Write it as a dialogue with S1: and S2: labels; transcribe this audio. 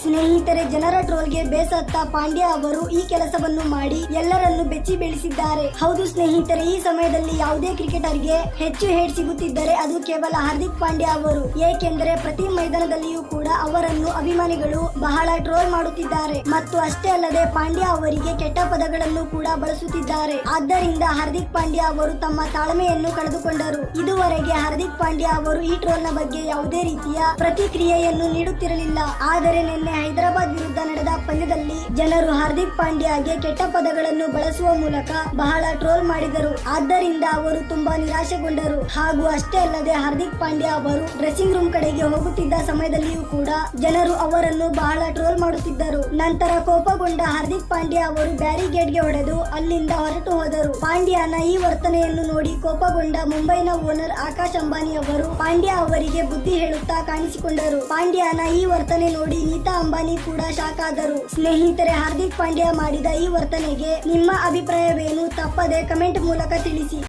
S1: ಸ್ನೇಹಿತರೆ, ಜನರ ಟ್ರೋಲ್ಗೆ ಬೇಸತ್ತ ಪಾಂಡ್ಯ ಅವರು ಈ ಕೆಲಸವನ್ನು ಮಾಡಿ ಎಲ್ಲರನ್ನು ಬೆಚ್ಚಿ ಬೆಳೆಸಿದ್ದಾರೆ. ಹೌದು ಸ್ನೇಹಿತರೆ, ಈ ಸಮಯದಲ್ಲಿ ಯಾವುದೇ ಕ್ರಿಕೆಟರ್ಗೆ ಹೆಚ್ಚು ಹೇಟ್ ಸಿಗುತ್ತಿದ್ದರೆ ಅದು ಕೇವಲ ಹಾರ್ದಿಕ್ ಪಾಂಡ್ಯ ಅವರು. ಏಕೆಂದರೆ ಪ್ರತಿ ಮೈದಾನದಲ್ಲಿಯೂ ಕೂಡ ಅವರನ್ನು ಅಭಿಮಾನಿಗಳು ಬಹಳ ಟ್ರೋಲ್ ಮಾಡುತ್ತಿದ್ದಾರೆ. ಮತ್ತು ಅಷ್ಟೇ ಅಲ್ಲದೆ ಪಾಂಡ್ಯ ಅವರಿಗೆ ಕೆಟ್ಟ ಪದಗಳನ್ನು ಕೂಡ ಬಳಸುತ್ತಿದ್ದಾರೆ. ಆದ್ದರಿಂದ ಹಾರ್ದಿಕ್ ಪಾಂಡ್ಯ ಅವರು ತಮ್ಮ ತಾಳ್ಮೆಯನ್ನು ಕಳೆದುಕೊಂಡರು. ಇದುವರೆಗೆ ಹಾರ್ದಿಕ್ ಪಾಂಡ್ಯ ಅವರು ಈ ಟ್ರೋಲ್ನ ಬಗ್ಗೆ ಯಾವುದೇ ರೀತಿಯ ಪ್ರತಿಕ್ರಿಯೆಯನ್ನು ನೀಡುತ್ತಿರಲಿಲ್ಲ. ಆದರೆ ನಿನ್ನೆ ಹೈದರಾಬಾದ್ ಜನರು ಹಾರ್ದಿಕ್ ಪಾಂಡ್ಯಗೆ ಕೆಟ್ಟ ಪದಗಳನ್ನು ಬಳಸುವ ಮೂಲಕ ಬಹಳ ಟ್ರೋಲ್ ಮಾಡಿದರು. ಆದ್ದರಿಂದ ಅವರು ತುಂಬಾ ನಿರಾಶೆಗೊಂಡರು. ಹಾಗೂ ಅಷ್ಟೇ ಅಲ್ಲದೆ ಹಾರ್ದಿಕ್ ಪಾಂಡ್ಯ ಅವರು ಡ್ರೆಸ್ಸಿಂಗ್ ರೂಮ್ ಕಡೆಗೆ ಹೋಗುತ್ತಿದ್ದ ಸಮಯದಲ್ಲಿಯೂ ಕೂಡ ಜನರು ಅವರನ್ನು ಬಹಳ ಟ್ರೋಲ್ ಮಾಡುತ್ತಿದ್ದರು. ನಂತರ ಕೋಪಗೊಂಡ ಹಾರ್ದಿಕ್ ಪಾಂಡ್ಯ ಅವರು ಬ್ಯಾರಿಗೇಡ್ಗೆ ಹೊಡೆದು ಅಲ್ಲಿಂದ ಹೊರಟು ಹೋದರು. ಪಾಂಡ್ಯನ ಈ ವರ್ತನೆಯನ್ನು ನೋಡಿ ಕೋಪಗೊಂಡ ಮುಂಬೈನ ಓನರ್ ಆಕಾಶ್ ಅಂಬಾನಿ ಅವರು ಪಾಂಡ್ಯ ಅವರಿಗೆ ಬುದ್ಧಿ ಹೇಳುತ್ತಾ ಕಾಣಿಸಿಕೊಂಡರು. ಪಾಂಡ್ಯನ ಈ ವರ್ತನೆ ನೋಡಿ ನೀತಾ ಅಂಬಾನಿ ಕೂಡ ಶಾಕ್ ಆದರು. ಸ್ನೇಹಿತರೆ ಹಾರ್ದಿಕ್ ಪಾಂಡ್ಯ ಮಾಡಿದ ಈ ವರ್ತನೆಗೆ ನಿಮ್ಮ ಅಭಿಪ್ರಾಯವೇನು? ತಪ್ಪದೆ ಕಮೆಂಟ್ ಮೂಲಕ ತಿಳಿಸಿ.